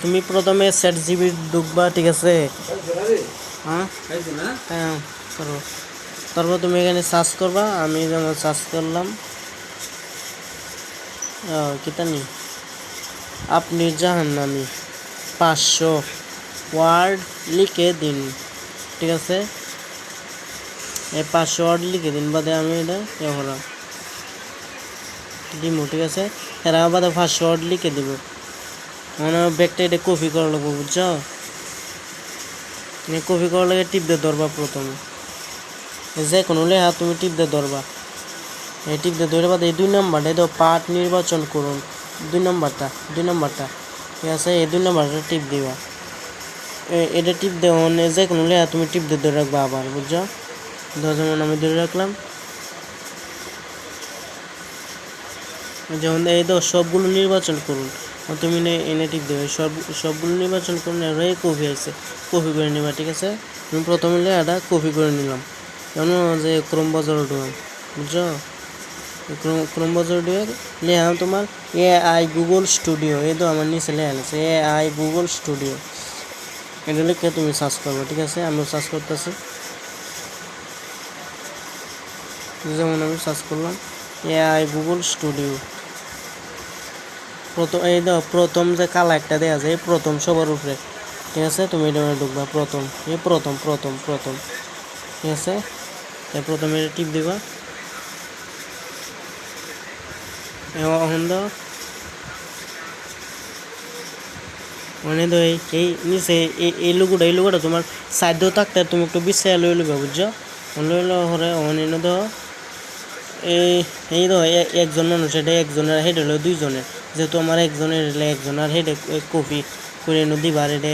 তুমি প্রথমে set GB ঢুকবা, ঠিক আছে? হ্যাঁ? হ্যাঁ করো। তারপর তুমি এখানে সার্চ করবা, আমি যেমন সার্চ করলাম। কিতানি? আপনি জাহান্নামি পাঁচশো ওয়ার্ড লিখে দিন, ঠিক আছে? এই পাঁচশো ওয়ার্ড লিখে দিন, বাদে আমি এটা ইয়ে করলাম দিমু, ঠিক আছে? এরা বাদে পাঁচশো ওয়ার্ড লিখে দিব। মানে ব্যাগটা এটা কপি করা লাগবো, বুঝছ? কপি করার লাগে টিপ দিয়ে ধরবা প্রথমে। যে কোনো লেখা তুমি টিপ দিয়ে ধরবা। এই টিপ দিয়ে ধরে বাদে এই দুই নাম্বারটা এই পার্ট নির্বাচন করুন। দুই নাম্বারটা দুই নাম্বারটা ঠিক আছে? এই দুই নাম্বারটা টিপ দিবা। এটা টিপ দেওয়া মানে যে কোনো লেখা তুমি টিপ দিয়ে ধরে রাখবা আবার, বুঝছ? ধর যেমন আমি ধরে রাখলাম। যেমন এই তো সবগুলো নির্বাচন করুন। তুমি নে- এনে টিপ দেবে সব, সবগুলো নির্বাচন করুন আর এই কপি আছে, কপি করে নিবা, ঠিক আছে? আমি প্রথমে এটা কপি করে নিলাম। কেন যে ক্রোম বাজার ঢুকাম বুঝছ? ক্রোম বাজার ঢুকে লেখা তোমার এ আই গুগল স্টুডিও এই তো আমার নিচে লেখা আছে এ আই গুগল স্টুডিও এটা লিখে তুমি সার্চ করবে, ঠিক আছে? আমিও সার্চ করতেছি। যেমন আমি সার্চ করলাম এ আই গুগল স্টুডিও প্রথম এই দাও প্রথম যে কালা একটা দেওয়া যায় প্রথম সবার উপরে। ঠিক আছে? তুমি এটা ঢুকবা, প্রথম। এই প্রথম প্রথম প্রথম। ঠিক আছে? প্রথমে এটা টিপ দিবা। এখন দাও মানে তো এই নিচে, এই এই লুকুটা এই লুকুটা তোমার সাইড থাকতে তুমি একটু বিশ্রায় লই লইবা, বুঝছ? লই লওয়া হরে অনেক তো এই এই তো একজন মানুষ, এটা একজনের হেড হলো দুইজনের। যেহেতু আমার একজনের হলে একজন আর হেডে কপি করে এনে দিবা আর এটা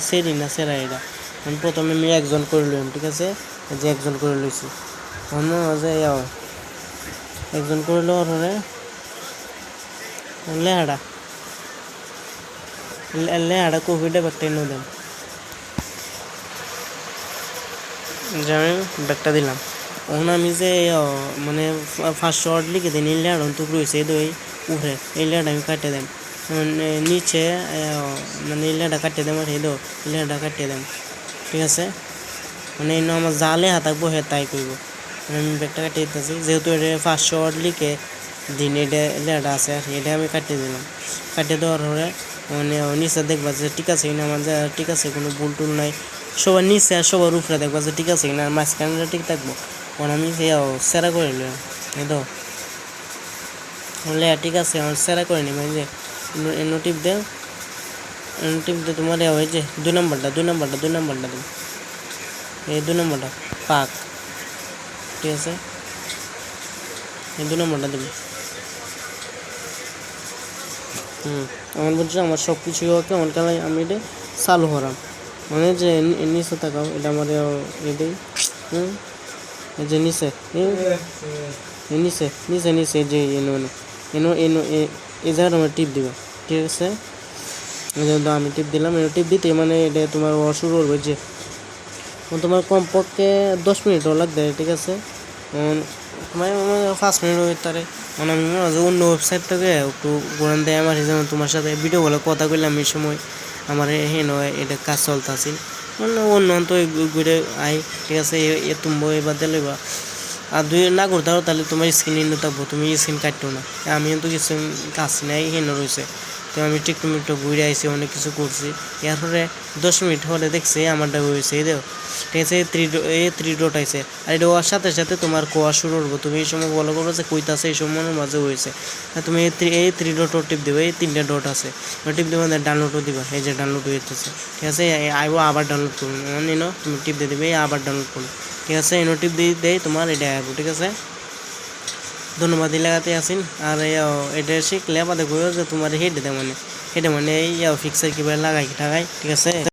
সেরি না সেরা এটা। আমি প্রথমে আমি একজন করে লইম ঠিক আছে? যে একজন করে লইছি। যে একজন করে লওয়ার পরে লেহাটা, লে- লেহাটা কপিটা ব্যাগটা এনে দেন। যে আমি ব্যাগটা দিলাম। তখন আমি যে মানে ফার্স্ট শর্ট লিখে দিন লেহাটা তো রয়েছে এই উপরে এই লেহাটা আমি কাটে দেন নিচে মানে এই লেহাটা কাটিয়ে দেন আর তো এই লেহাটা কাটিয়ে দেন ঠিক আছে মানে এই আমার জালে হাত থাকব হে তাই করব আমি ব্যাগটা কাটিয়ে দিতেছি যেহেতু এটা শর্ট লিখে দিন এটা লেহাটা আছে আর এটা আমি কাটিয়ে দিলাম কাটিয়ে দেওয়ার পরে মানে নিচে দেখবা যে ঠিক আছে কিনা আমার ঠিক আছে কোনো ভুল টুল নাই সবার নিচে আর সবার উপরে দেখবা যে ঠিক আছে কিনা আর মাঝখানে ঠিক থাকব কারণ আমি সেরা করে নিলাম এই তো বললে ঠিক আছে, আমার সেরা করে নিব যে, এনো টিপ দেও এনো টিপ দিয়ে তোমার ওই যে দুই নম্বরটা দুই নম্বরটা দুই নম্বরটা দেবো এই দুই নম্বরটা, পাক, ঠিক আছে, এই দুই নম্বরটা দেবে। হুম, আমার বলছো আমার সব কিছু ওকে, আমার আমি এটা চালু করাম। মানে যে নিচে থাকাও, এটা আমার এ এটাই হুম যে নিচে নিচে নিচে নিচে যে এনো। এনো এনো এই জায়গাটা আমার টিপ দিবা, ঠিক আছে? আমি টিপ দিলাম, এনো টিপ দিতে মানে এটা তোমার শুরু করবে যে তোমার কমপক্ষে দশ মিনিটও লাগবে, ঠিক আছে? তোমার মানে পাঁচ মিনিট হইতে পারে মানে আমি মনে হয় অন্য ওয়েবসাইট থেকে একটু গোড়ান দেয় আমার যেমন তোমার সাথে ভিডিও বলে কথা কইলাম এই সময়। আমার হেন হয় এটা কাজ চলতেছিল অন্য অন্য তো ঘুরে আই ঠিক আছে? এ- তুমবো এবার দিলে বা আর দুই না করতে তাহলে তোমার স্কিন ইন্ডো থাকব, তুমি স্কিন কাটতো না। আমি কিন্তু কিছু কাজ নেই হেন রয়েছে। তো আমি টিকটু মিটু ঘুরে আইসি অনেক কিছু করছি। এরপরে দশ মিনিট হলে দেখছি আমারটা হয়েছে, এই দেখো। ঠিক আছে, এই থ্রি এই থ্রি ডট আইছে। আর এটা হওয়ার সাথে সাথে তোমার কোয়া শুরু করব। তুমি এই সময় বলো করব যে কইতাছে এই সময়ের মাঝে হয়েছে। তুমি এই থ্রি এই থ্রি ডট টিপ দেবে, এই তিনটা ডট আছে। টিপ দেবে ডাউনলোডও দিবা, এই যে ডাউনলোড হইতেছে ঠিক আছে আইবো আবার ডাউনলোড করুন মানে নো তুমি টিপ দিয়ে দেবে, এই আবার ডাউনলোড করুন ঠিক আছে, এনো টিপ দিয়ে দেয় তোমার, এটা ঠিক আছে? ধন্যবাদ এলাকাতে আসেন আর এটা শিখলে আমাদের যে তোমার হেডে মানে হেডে মানে এই ফিক্সার কীভাবে লাগাই টাগাই ঠিক আছে?